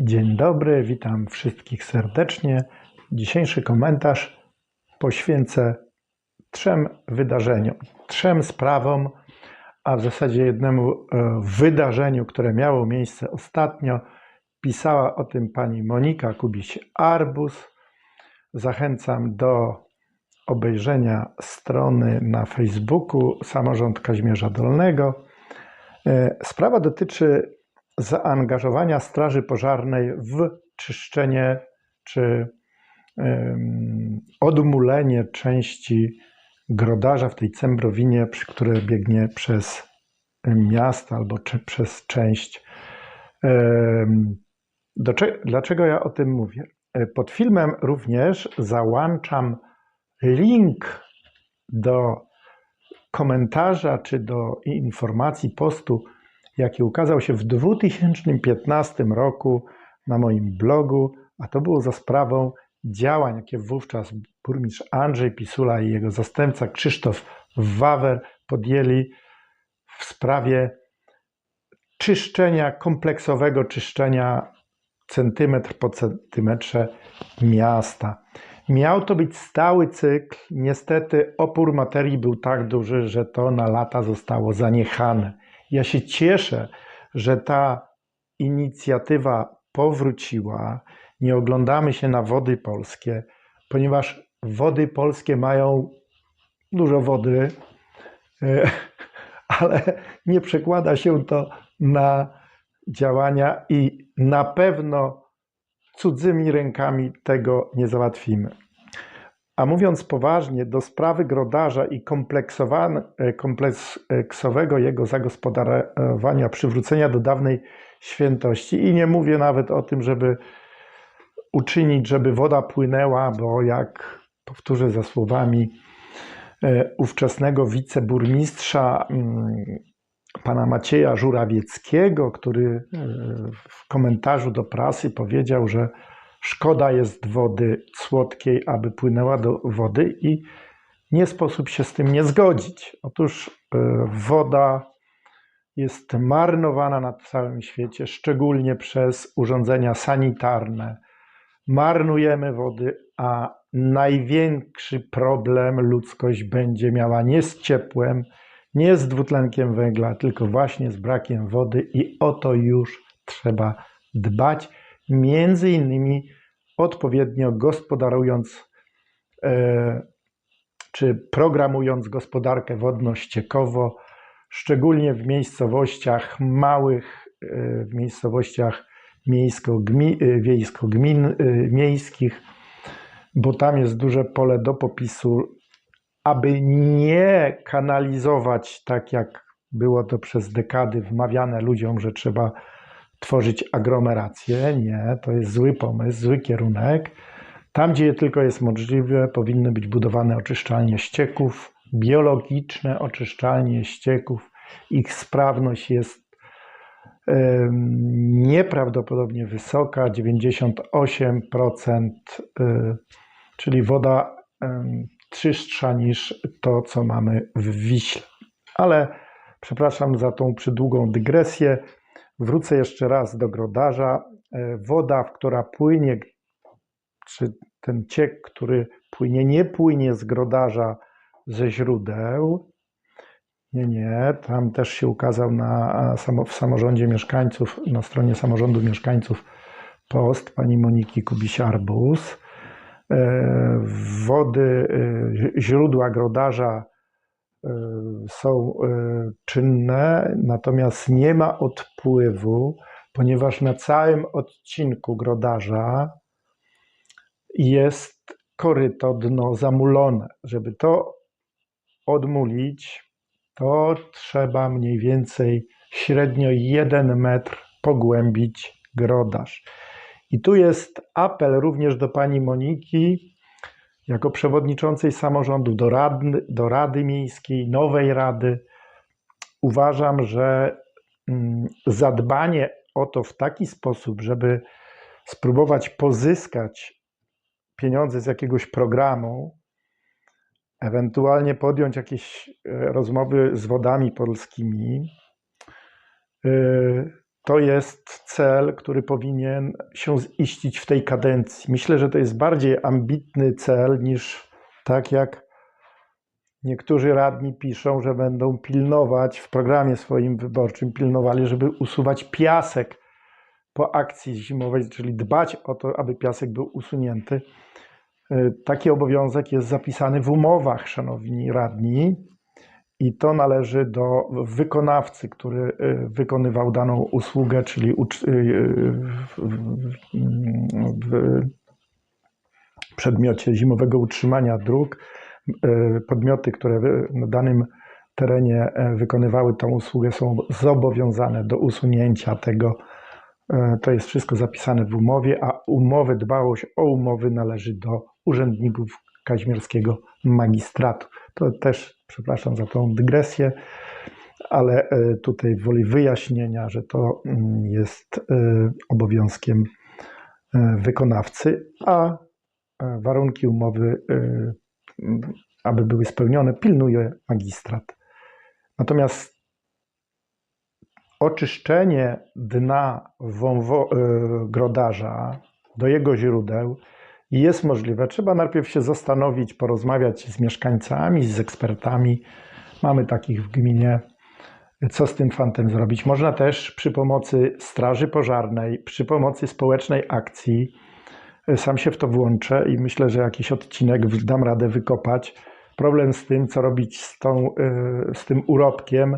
Dzień dobry, witam wszystkich serdecznie. Dzisiejszy komentarz poświęcę trzem wydarzeniom, trzem sprawom, a w zasadzie jednemu e, wydarzeniu, które miało miejsce ostatnio. Pisała o tym pani Monika Kubiś-Arbus. Zachęcam do obejrzenia strony na Facebooku Samorząd Kazimierza Dolnego. E, Sprawa dotyczy zaangażowania Straży Pożarnej w czyszczenie czy odmulenie części grodarza w tej Cembrowinie, przy- które biegnie przez miasto albo czy przez część. Dlaczego ja o tym mówię? E, Pod filmem również załączam link do komentarza czy do informacji postu, jaki ukazał się w 2015 roku na moim blogu, a to było za sprawą działań, jakie wówczas burmistrz Andrzej Pisula i jego zastępca Krzysztof Wawer podjęli w sprawie czyszczenia, kompleksowego czyszczenia centymetr po centymetrze miasta. Miał to być stały cykl. Niestety opór materii był tak duży, że to na lata zostało zaniechane. Ja się cieszę, że ta inicjatywa powróciła. Nie oglądamy się na wody polskie, ponieważ wody polskie mają dużo wody, ale nie przekłada się to na działania i na pewno cudzymi rękami tego nie załatwimy. A mówiąc poważnie, do sprawy grodarza i e, kompleksowego jego zagospodarowania, przywrócenia do dawnej świętości, i nie mówię nawet o tym, żeby uczynić, żeby woda płynęła, bo jak powtórzę za słowami e, ówczesnego wiceburmistrza mm, pana Macieja Żurawieckiego, który e, w komentarzu do prasy powiedział, że szkoda jest wody słodkiej, aby płynęła do wody i nie sposób się z tym nie zgodzić. Otóż e, woda jest marnowana na całym świecie, szczególnie przez urządzenia sanitarne. Marnujemy wody, a największy problem ludzkość będzie miała nie z ciepłem, nie z dwutlenkiem węgla, tylko właśnie z brakiem wody i o to już trzeba dbać, między innymi odpowiednio gospodarując e, czy programując gospodarkę wodno-ściekowo, szczególnie w miejscowościach małych, e, w miejscowościach e, wiejsko-gmin, miejskich, bo tam jest duże pole do popisu, aby nie kanalizować tak jak było to przez dekady wmawiane ludziom, że trzeba tworzyć aglomeracje. Nie, to jest zły pomysł, zły kierunek. Tam, gdzie tylko jest możliwe, powinny być budowane oczyszczalnie ścieków, biologiczne oczyszczalnie ścieków. Ich sprawność jest nieprawdopodobnie wysoka 98%, y, czyli woda czystsza niż to, co mamy w Wiśle. Ale przepraszam za tą przydługą dygresję. Wrócę jeszcze raz do grodarza. E, Woda, która płynie, czy ten ciek, który płynie, nie płynie z grodarza ze źródeł. Nie, nie. Tam też się ukazał na, w samorządzie mieszkańców, na stronie samorządu mieszkańców post pani Moniki Kubiś-Arbus. E, Wody, e, źródła grodarza są e, czynne, natomiast nie ma odpływu, ponieważ na całym odcinku grodarza jest koryto dno zamulone. Żeby to odmulić, to trzeba mniej więcej średnio 1 metr pogłębić grodarz. I tu jest apel również do pani Moniki, jako przewodniczącej samorządu, do, radny, do Rady Miejskiej, nowej Rady. Uważam, że mm, zadbanie o to w taki sposób, żeby spróbować pozyskać pieniądze z jakiegoś programu, ewentualnie podjąć jakieś e, rozmowy z wodami polskimi, e, to jest cel, który powinien się ziścić w tej kadencji. Myślę, że to jest bardziej ambitny cel niż tak jak niektórzy radni piszą, że będą pilnować w programie swoim wyborczym, pilnowali, żeby usuwać piasek po akcji zimowej, czyli dbać o to, aby piasek był usunięty. Y, Taki obowiązek jest zapisany w umowach, szanowni radni, i to należy do wykonawcy, który y, wykonywał daną usługę, czyli y, y, w, przedmiocie zimowego utrzymania dróg. Podmioty, które na danym terenie e, wykonywały tą usługę, są zobowiązane do usunięcia tego. E, To jest wszystko zapisane w umowie, a umowy, dbałość o umowy należy do urzędników kazimierskiego magistratu. To też, przepraszam za tą dygresję, ale e, tutaj woli wyjaśnienia, że to mm, jest e, obowiązkiem e, wykonawcy, a warunki umowy, aby były spełnione, pilnuje magistrat. Natomiast oczyszczenie dna wąwo, grodarza do jego źródeł jest możliwe. Trzeba najpierw się zastanowić, porozmawiać z mieszkańcami, z ekspertami. Mamy takich w gminie. Co z tym fantem zrobić? Można też przy pomocy Straży Pożarnej, przy pomocy społecznej akcji, e, sam się w to włączę i myślę, że jakiś odcinek dam radę wykopać. Problem z tym, co robić z, tą, e, z tym urobkiem,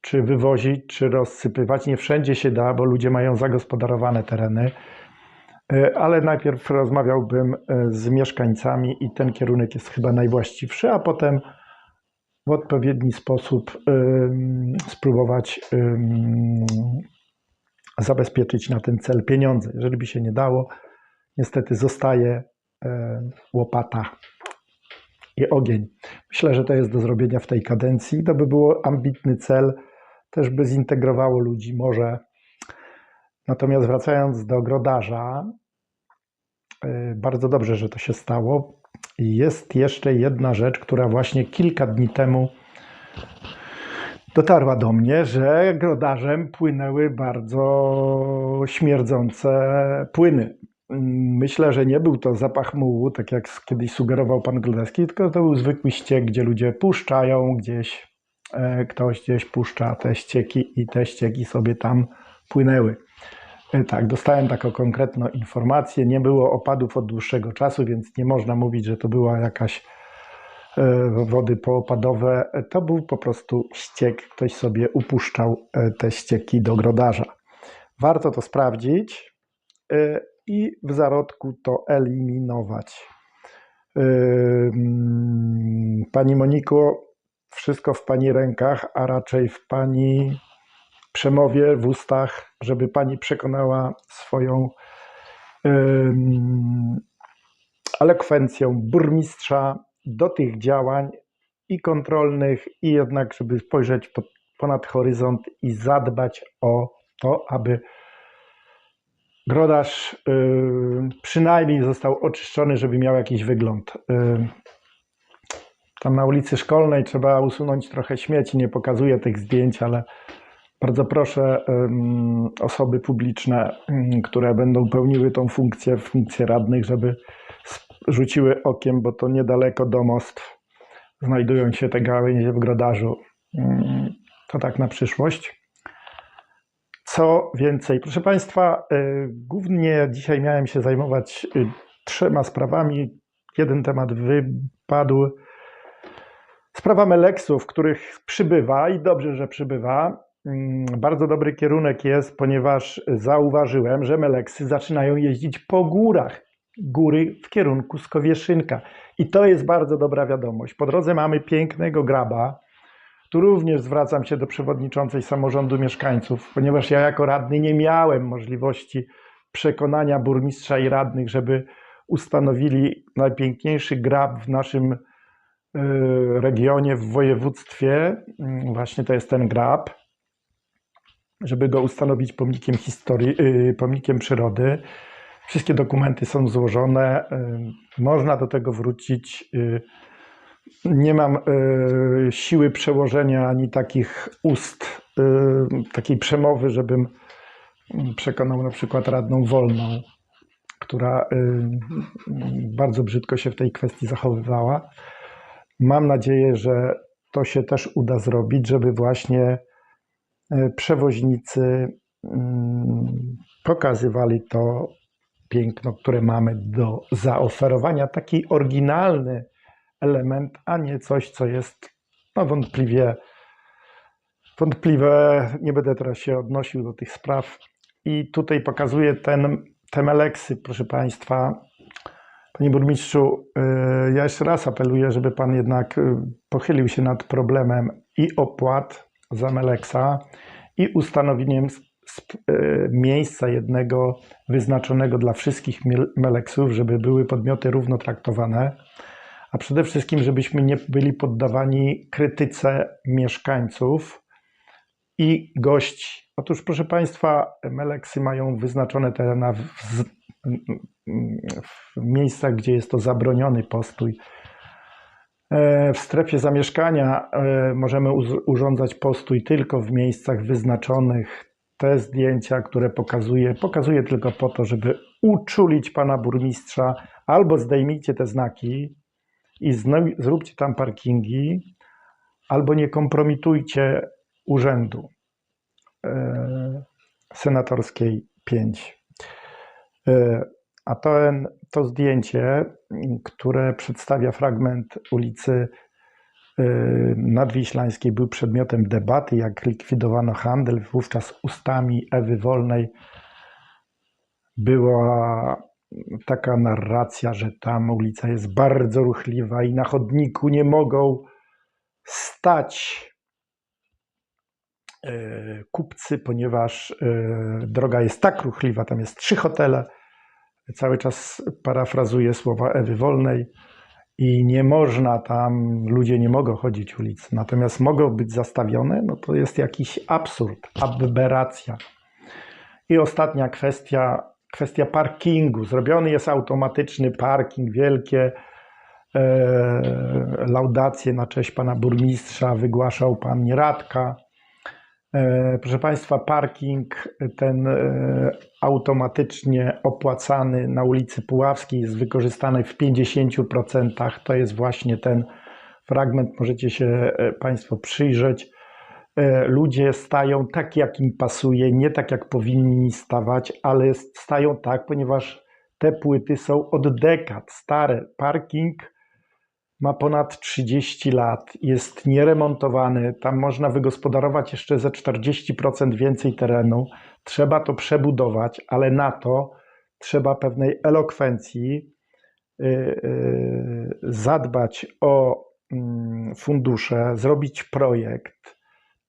czy wywozić, czy rozsypywać. Nie wszędzie się da, bo ludzie mają zagospodarowane tereny. E, Ale najpierw rozmawiałbym e, z mieszkańcami i ten kierunek jest chyba najwłaściwszy, a potem w odpowiedni sposób spróbować zabezpieczyć na ten cel pieniądze. Jeżeli by się nie dało, niestety zostaje e, łopata i ogień. Myślę, że to jest do zrobienia w tej kadencji. To by było ambitny cel, też by zintegrowało ludzi może. Natomiast wracając do grodarza, y, bardzo dobrze, że to się stało. Jest jeszcze jedna rzecz, która właśnie kilka dni temu dotarła do mnie, że grodarzem płynęły bardzo śmierdzące płyny. Myślę, że nie był to zapach mułu, tak jak kiedyś sugerował pan Glodowski, tylko to był zwykły ściek, gdzie ludzie puszczają gdzieś, e, ktoś gdzieś puszcza te ścieki i te ścieki sobie tam płynęły. E, Tak, dostałem taką konkretną informację. Nie było opadów od dłuższego czasu, więc nie można mówić, że to była jakaś e, wody poopadowe. E, To był po prostu ściek. Ktoś sobie upuszczał te ścieki do grodarza. Warto to sprawdzić i w zarodku to eliminować. Mm, Pani Moniko, wszystko w Pani rękach, a raczej w Pani przemowie, w ustach, żeby Pani przekonała swoją em, elokwencją burmistrza do tych działań i kontrolnych, i jednak, żeby spojrzeć pod, ponad horyzont i zadbać o to, aby grodarz y, przynajmniej został oczyszczony, żeby miał jakiś wygląd. Y, tam na ulicy Szkolnej trzeba usunąć trochę śmieci, nie pokazuję tych zdjęć, ale bardzo proszę osoby publiczne, które będą pełniły tą funkcję, funkcję radnych, żeby rzuciły okiem, bo to niedaleko domostw znajdują się te gałęzie w grodarzu. To tak na przyszłość. Co więcej, proszę Państwa, y, głównie dzisiaj miałem się zajmować y, trzema sprawami. Jeden temat wypadł. Sprawa Meleksów, których przybywa i dobrze, że przybywa. Mm, Bardzo dobry kierunek jest, ponieważ zauważyłem, że Meleksy zaczynają jeździć po górach. Góry w kierunku Skowieszynka. I to jest bardzo dobra wiadomość. Po drodze mamy pięknego graba. Tu również zwracam się do przewodniczącej samorządu mieszkańców, ponieważ ja jako radny nie miałem możliwości przekonania burmistrza i radnych, żeby ustanowili najpiękniejszy grab w naszym y, regionie, w województwie. Mm, Właśnie to jest ten grab, żeby go ustanowić pomnikiem historii, y, pomnikiem przyrody. Wszystkie dokumenty są złożone, y, można do tego wrócić. y, Nie mam siły przełożenia ani takich ust, takiej przemowy, żebym przekonał na przykład radną Wolną, która bardzo brzydko się w tej kwestii zachowywała. Mam nadzieję, że to się też uda zrobić, żeby właśnie przewoźnicy mm, pokazywali to piękno, które mamy do zaoferowania, taki oryginalny element, a nie coś, co jest no, wątpliwie, wątpliwe. Nie będę teraz się odnosił do tych spraw. I tutaj pokazuję ten, te meleksy, proszę Państwa. Panie burmistrzu, y, ja jeszcze raz apeluję, żeby Pan jednak y, pochylił się nad problemem i opłat za meleksa i ustanowieniem miejsca jednego wyznaczonego dla wszystkich meleksów, żeby były podmioty równo traktowane, a przede wszystkim, żebyśmy nie byli poddawani krytyce mieszkańców i gości. Otóż, proszę Państwa, meleksy mają wyznaczone tereny w, w, w miejscach, gdzie jest to zabroniony postój. E, W strefie zamieszkania e, możemy urządzać postój tylko w miejscach wyznaczonych. Te zdjęcia, które pokazuję, pokazuję tylko po to, żeby uczulić pana burmistrza, albo zdejmijcie te znaki i zróbcie tam parkingi, albo nie kompromitujcie urzędu e, senatorskiej 5. A ten, to zdjęcie, które przedstawia fragment ulicy e, Nadwiślańskiej, był przedmiotem debaty, jak likwidowano handel. Wówczas ustami Ewy Wolnej była taka narracja, że tam ulica jest bardzo ruchliwa i na chodniku nie mogą stać e, kupcy, ponieważ e, droga jest tak ruchliwa, tam jest trzy hotele. Cały czas parafrazuję słowa Ewy Wolnej i nie można tam, ludzie nie mogą chodzić ulic, natomiast mogą być zastawione, no to jest jakiś absurd, aberracja. I ostatnia kwestia, kwestia parkingu. Zrobiony jest automatyczny parking, wielkie e, laudacje na cześć pana burmistrza wygłaszał pan Nieradka. E, Proszę Państwa, parking ten e, automatycznie opłacany na ulicy Puławskiej jest wykorzystany w 50%. To jest właśnie ten fragment, możecie się e, Państwo przyjrzeć. Ludzie stają tak, jak im pasuje, nie tak, jak powinni stawać, ale stają tak, ponieważ te płyty są od dekad stare. Parking ma ponad 30 lat, jest nieremontowany, tam można wygospodarować jeszcze ze 40% więcej terenu. Trzeba to przebudować, ale na to trzeba pewnej elokwencji, y, y, zadbać o mm, fundusze, zrobić projekt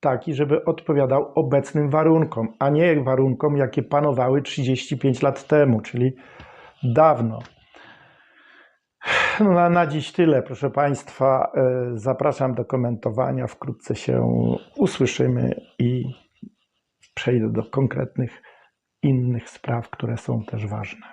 taki, żeby odpowiadał obecnym warunkom, a nie warunkom, jakie panowały 35 lat temu, czyli dawno. No, na, dziś tyle, proszę Państwa. E, Zapraszam do komentowania. Wkrótce się usłyszymy i przejdę do konkretnych innych spraw, które są też ważne.